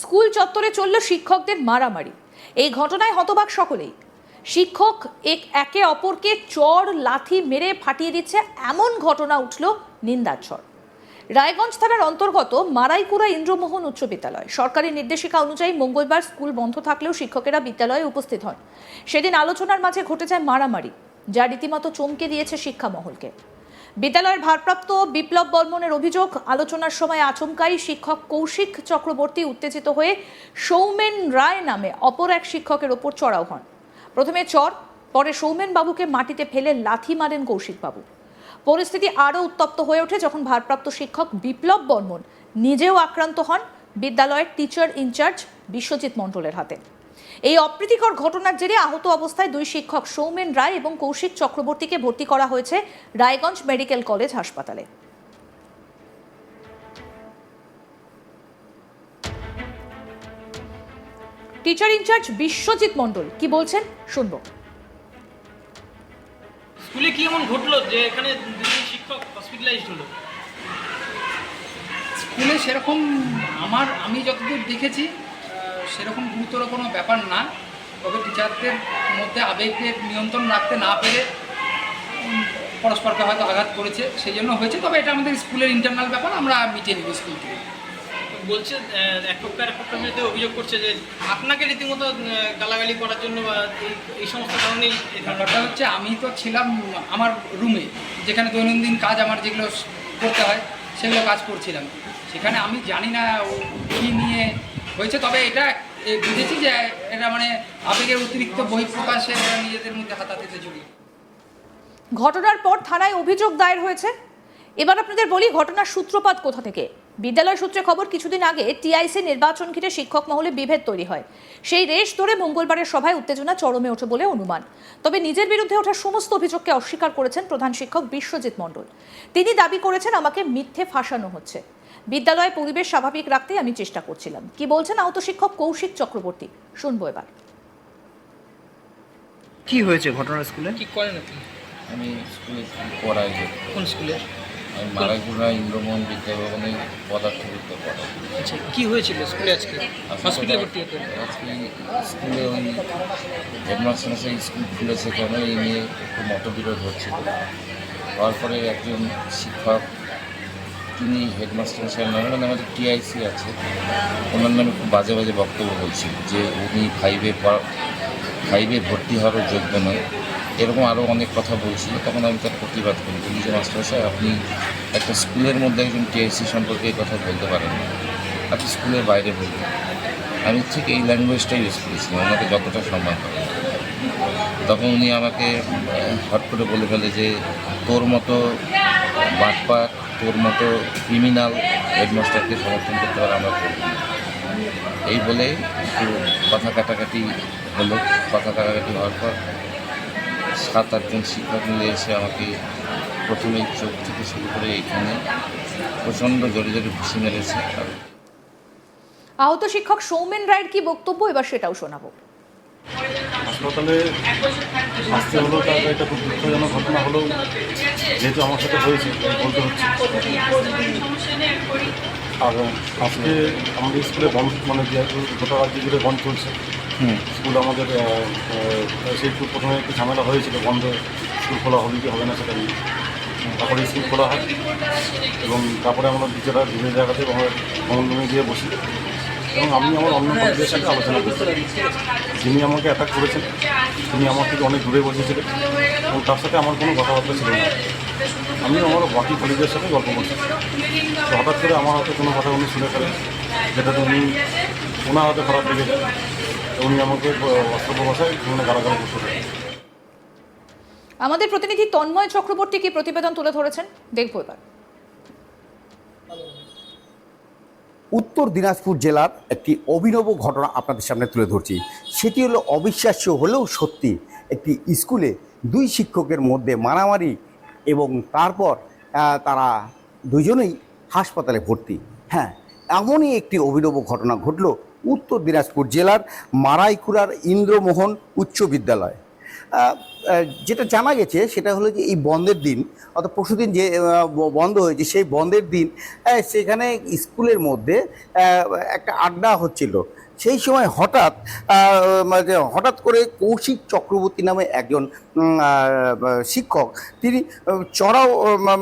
School চত্বরে চলল শিক্ষকদের মারামারি। এই ঘটনায় হতবাক সকলেই। শিক্ষক এক, একে অপরকে চর লাথি মেরে ফাটিয়ে দিচ্ছে এমন ঘটনা উঠল নিন্দার ঝড় রায়গঞ্জ থানার অন্তর্গত মারাইকুড়া ইন্দ্রমোহন উচ্চ বিদ্যালয়। সরকারি নির্দেশিকা অনুযায়ী মঙ্গলবার স্কুল বন্ধ থাকলেও শিক্ষকেরা বিদ্যালয়ে উপস্থিত হন। সেদিন আলোচনার মাঝে ঘটে যায় মারামারি, যা রীতিমতো চমকে দিয়েছে শিক্ষা মহলকে। বিদ্যালয়ের ভারপ্রাপ্ত বিপ্লব বর্মনের অভিযোগ, আলোচনার সময় আচমকাই শিক্ষক কৌশিক চক্রবর্তী উত্তেজিত হয়ে সৌমেন রায় নামে অপর এক শিক্ষকের ওপর চড়াও হন। প্রথমে চর পরে সৌমেন বাবুকে মাটিতে ফেলে লাথি মারেন কৌশিক বাবু পরিস্থিতি আরও উত্তপ্ত হয়ে ওঠে যখন ভারপ্রাপ্ত শিক্ষক বিপ্লব বর্মন নিজেও আক্রান্ত হন বিদ্যালয়ের টিচার ইনচার্জ বিশ্বজিৎ মণ্ডলের হাতে। এই অপ্রীতিকর ঘটনার জেরে আহত অবস্থায় দুই শিক্ষক সৌমেন রায় এবং কৌশিক চক্রবর্তীকে ভর্তি করা হয়েছে রায়গঞ্জ মেডিকেল কলেজ হাসপাতালে। টিচার ইনচার্জ বিশ্বজিৎ মণ্ডল কি বলছেন? শুনব। স্কুলে কি এমন ঘটলো যে এখানে দুজন শিক্ষক হসপিটালাইজড হলো? স্কুলে সেরকম আমার আমি যতদূর দেখেছি সেরকম গুরুতর কোনো ব্যাপার না। তবে টিচারদের মধ্যে আবেগের নিয়ন্ত্রণ রাখতে না পেরে পরস্পরকে হয়তো আঘাত করেছে সেই জন্য হয়েছে। তবে এটা আমাদের স্কুলের ইন্টারনাল ব্যাপার আমরা মিটিয়ে নেব স্কুল থেকে। বলছে এক পক্ষ এক পক্ষের বিরুদ্ধে অভিযোগ করছে যে আপনাকে রীতিমতো গালাগালি করার জন্য বা এই সমস্ত কারণেই ব্যাপারটা হচ্ছে আমি তো ছিলাম আমার রুমে যেখানে দৈনন্দিন কাজ আমার যেগুলো করতে হয় সেগুলো কাজ করছিলাম। সেখানে আমি জানি না কী নিয়ে হয়েছে। তবে এটা বুঝেছি যে এটা মানে আবেগের অতিরিক্ত বহিঃপ্রকাশে নিজেদের মধ্যে হাতাহাতিতে জড়িয়ে। ঘটনার পর থানায় অভিযোগ দায়ের হয়েছে। এবার আপনাদের বলি ঘটনার সূত্রপাত কোথা থেকে? বিদ্যালয় সূত্রে খবর, কিছুদিন আগে টিআইসি নির্বাচন ঘিরে শিক্ষক মহলে বিভেদ তৈরি হয়। সেই রেশ ধরে মঙ্গলবারের সভায় উত্তেজনা চরমে ওঠে বলে অনুমান। তবে নিজের বিরুদ্ধে ওঠা সমস্ত অভিযোগকে অস্বীকার করেছেন প্রধান শিক্ষক বিশ্বজিৎ মণ্ডল। তিনি দাবি করেছেন, আমাকে মিথ্যে ফাঁসানো হচ্ছে। বিদ্যালয়ে পরিবেশ স্বাভাবিক রাখতে আমি চেষ্টা করছিলাম। কি বলছেন আহত শিক্ষক কৌশিক চক্রবর্তী? শুনব এবার। কি হয়েছে ঘটনা স্কুলে? কি করেন আপনি? আমি স্কুলে পড়াই যে? কোন স্কুলে? আমি মারাইপুরা ইন্দ্রমোহন বিদ্যাভবনে পদার্থবিদ্যা পড়াই। আচ্ছা কি হয়েছিল স্কুলে আজকে? হসপিটালে ভর্তি আজকে স্কুলে ওই হেডমাস্টার মশাই স্কুল খুলেছে কেন এই নিয়ে একটু মতবিরোধ হচ্ছিল। হওয়ার পরে একজন শিক্ষক তিনি হেডমাস্টার মশাইয়ের নামে মানে আমাদের টিআইসি আছে। ওনার নামে খুব বাজে বাজে বক্তব্য বলছিল যে উনি ফাইভে ফাইভে ভর্তি হওয়ারও যোগ্য নয়। এরকম আরও অনেক কথা বলছিল, তখন আমি তার প্রতিবাদ করি। বলি যে, মাস্টার সাহেব, আপনি একটা স্কুলের মধ্যে একজন টিআইসি সম্পর্কে এই কথা বলতে পারেন না। আপনি স্কুলের বাইরে বলবেন আমি ঠিক এই ল্যাঙ্গুয়েজটাই ইউজ করেছিলাম ওনাকে যতটা সম্মান করে। তখন উনি আমাকে হট করে বলে ফেলে যে, তোর মতো বাটপার তোর মতো ক্রিমিনাল হেডমাস্টারকে সমর্থন করতে পারে আমরা করব এই বলে একটু কথা কাটাকাটি হলো। কথা কাটাকাটি হওয়ার পর সাত আটজন শিক্ষক মিলে এসে আমাকে প্রথমে চোখ থেকে শুরু করে এইখানে প্রচণ্ড জোরে জোরে ঘুষি মেরেছে। আহত শিক্ষক সৌমেন রায়ের কি বক্তব্য? এবার সেটাও শোনাবো। হাসপাতালে আসতে হলো তার একটা খুব দুঃখজনক ঘটনা হলেও যেহেতু আমার সাথে হয়েছে বলতে হচ্ছে। আর আজকে আমাদের স্কুলে বন্ধ মানে গোটা রাজ্য জুড়ে বন্ধ চলছে। স্কুল আমাদের সেই প্রথমে একটু ঝামেলা হয়েছিল বন্ধ স্কুল খোলা হবে কি হবে না সেটা নিয়ে। তারপরে স্কুল খোলা হয়। এবং তারপরে আমরা টিচাররা বিভিন্ন জায়গাতে আমরা ভ্রমণ রুমে গিয়ে বসি। এবং আমি আমার অন্য কলেজের সাথে আলোচনা করতে যিনি আমাকে অ্যাটাক করেছেন, তিনি আমার থেকে অনেক দূরে বসেছিলেন এবং তার সাথে আমার কোনো কথাবার্তা ছিল না। আমি আমার বাকি কলেজের সাথে গল্প করছি। তো হঠাৎ করে আমার হাতে কোনো কথা উনি শুনে ফেলেন যেটাতে উনি ওনার হাতে খারাপ লেগে যায়। উনি আমাকে অস্ত্র ভাষায় মানে গালাগালি করতে পারেন আমাদের প্রতিনিধি তন্ময় চক্রবর্তী কি প্রতিবেদন তুলে ধরেছেন? দেখব এবার। উত্তর দিনাজপুর জেলার একটি অভিনব ঘটনা আপনাদের সামনে তুলে ধরছি। সেটি হলো অবিশ্বাস্য হলেও সত্যি একটি স্কুলে দুই শিক্ষকের মধ্যে মারামারি এবং তারপর তারা দুজনেই হাসপাতালে ভর্তি। হ্যাঁ এমনই একটি অভিনব ঘটনা ঘটল উত্তর দিনাজপুর জেলার মারাইকুড়ার ইন্দ্রমোহন উচ্চ বিদ্যালয়। যেটা জানা গেছে সেটা হলো যে এই বন্ধের দিন, অর্থাৎ পরশুদিন যে বন্ধ হয়েছে সেই বন্ধের দিন সেখানে স্কুলের মধ্যে একটা আড্ডা হচ্ছিল। সেই সময় হঠাৎ হঠাৎ করে কৌশিক চক্রবর্তী নামে একজন শিক্ষক, তিনি চড়াও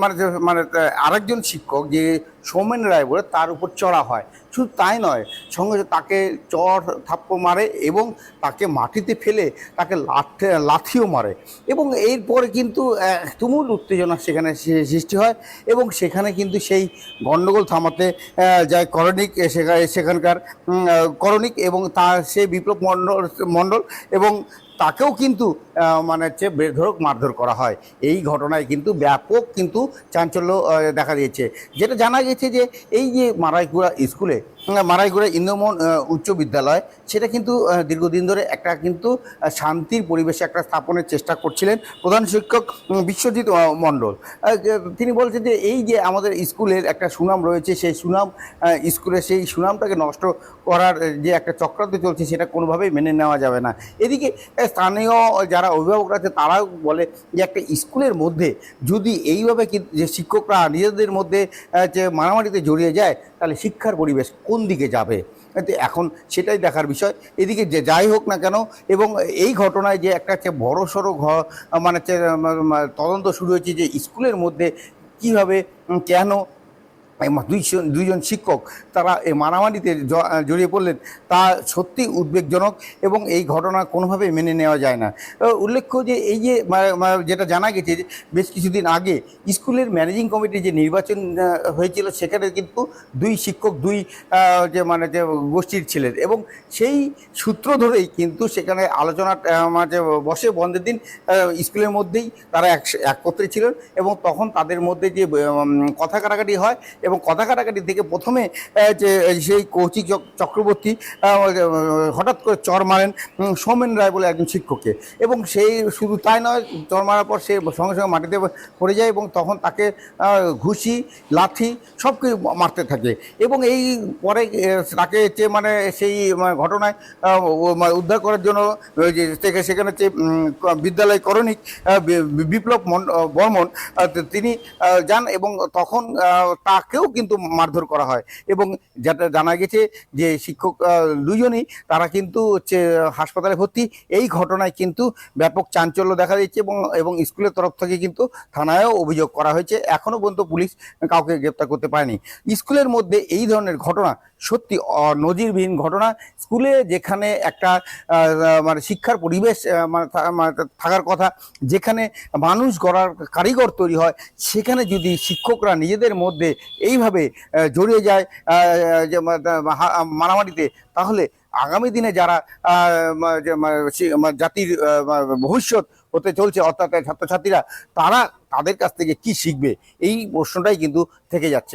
মানে মানে আরেকজন শিক্ষক যে সৌমেন রায় বলে তার উপর চড়া হয়। শুধু তাই নয়, সঙ্গে তাকে চর থাপ্পড় মারে এবং তাকে মাটিতে ফেলে তাকে লাঠি, লাথিও মারে এবং এরপরে কিন্তু তুমুল উত্তেজনা সেখানে সৃষ্টি হয় এবং সেখানে কিন্তু সেই গণ্ডগোল থামাতে যায় করণিক সেখানকার করণিক এবং তার সে বিপ্লব মণ্ডল মণ্ডল এবং তাকেও কিন্তু মানে হচ্ছে বেধরক মারধর করা হয়। এই ঘটনায় কিন্তু ব্যাপক কিন্তু চাঞ্চল্য দেখা দিয়েছে। যেটা জানা গেছে যে এই যে মারাইকুড়া স্কুলে মারাইগুড়া ইন্দ্রমোহন উচ্চ বিদ্যালয়। সেটা কিন্তু দীর্ঘদিন ধরে একটা কিন্তু শান্তির পরিবেশে একটা স্থাপনের চেষ্টা করছিলেন প্রধান শিক্ষক বিশ্বজিৎ মণ্ডল। তিনি বলছেন যে, এই যে আমাদের স্কুলের একটা সুনাম রয়েছে, সেই সুনাম স্কুলে সেই সুনামটাকে নষ্ট করার যে একটা চক্রান্ত চলছে, সেটা কোনোভাবেই মেনে নেওয়া যাবে না। এদিকে স্থানীয় যারা অভিভাবক আছে, তারাও বলে যে, একটা স্কুলের মধ্যে যদি এইভাবে যে শিক্ষকরা নিজেদের মধ্যে যে মারামারিতে জড়িয়ে যায় তাহলে শিক্ষার পরিবেশ কোন দিকে যাবে? এখন সেটাই দেখার বিষয়। এদিকে যে যাই হোক না কেন, এবং এই ঘটনায় যে একটা হচ্ছে বড় সড়ো ঘ মানে তদন্ত শুরু হয়েছে যে স্কুলের মধ্যে কীভাবে কেন দুইজন দুইজন শিক্ষক, তারা এই মারামারিতে জড়িয়ে পড়লেন। তা সত্যি উদ্বেগজনক এবং এই ঘটনা কোনোভাবেই মেনে নেওয়া যায় না। উল্লেখ্য যে এই যে যেটা জানা গেছে যে বেশ কিছুদিন আগে স্কুলের ম্যানেজিং কমিটির যে নির্বাচন হয়েছিল, সেখানে কিন্তু দুই শিক্ষক, দুই যে মানে যে গোষ্ঠীর ছিলেন এবং সেই সূত্র ধরেই কিন্তু সেখানে আলোচনা মানে বসে বন্ধের দিন স্কুলের মধ্যেই তারা এক একত্রে ছিলেন এবং তখন তাদের মধ্যে যে কথা কাটাকাটি হয় এবং কথা কাটাকাটি থেকে প্রথমে যে সেই কৌশিক চক্রবর্তী হঠাৎ করে চর মারেন সৌমেন রায় বলে একজন শিক্ষককে। এবং সেই শুধু তাই নয় চর মারার পর সে সঙ্গে সঙ্গে মাটিতে পড়ে যায় এবং তখন তাকে ঘুষি লাঠি সব কিছু মারতে থাকে। এবং এই পরে তাকে হচ্ছে মানে সেই মানে ঘটনায় মানে উদ্ধার করার জন্য থেকে সেখানে হচ্ছে বিদ্যালয় করণিক বিপ্লব মন- বর্মন তিনি যান এবং তখন আহ, তাকেও কিন্তু মারধর করা হয়। এবং যেটা জানা গেছে যে শিক্ষক দুজনই তারা কিন্তু হচ্ছে হাসপাতালে ভর্তি। এই ঘটনায় কিন্তু ব্যাপক চাঞ্চল্য দেখা দিচ্ছে এবং এবং স্কুলের তরফ থেকে কিন্তু থানায়ও অভিযোগ করা হয়েছে। এখনও পর্যন্ত পুলিশ কাউকে গ্রেপ্তার করতে পারেনি। স্কুলের মধ্যে এই ধরনের ঘটনা সত্যি নজিরবিহীন ঘটনা। স্কুলে যেখানে একটা মানে শিক্ষার পরিবেশ মানে মানে থাকার কথা, যেখানে মানুষ গড়ার কারিগর তৈরি হয়, সেখানে যদি শিক্ষকরা নিজেদের মধ্যে এইভাবে জড়িয়ে যায় যে মারামারিতে, তাহলে আগামী দিনে যারা জাতির ভবিষ্যৎ হতে চলছে, অর্থাৎ ছাত্রছাত্রীরা, তারা তাদের কাছ থেকে কি শিখবে? এই প্রশ্নটাই কিন্তু থেকে যাচ্ছে।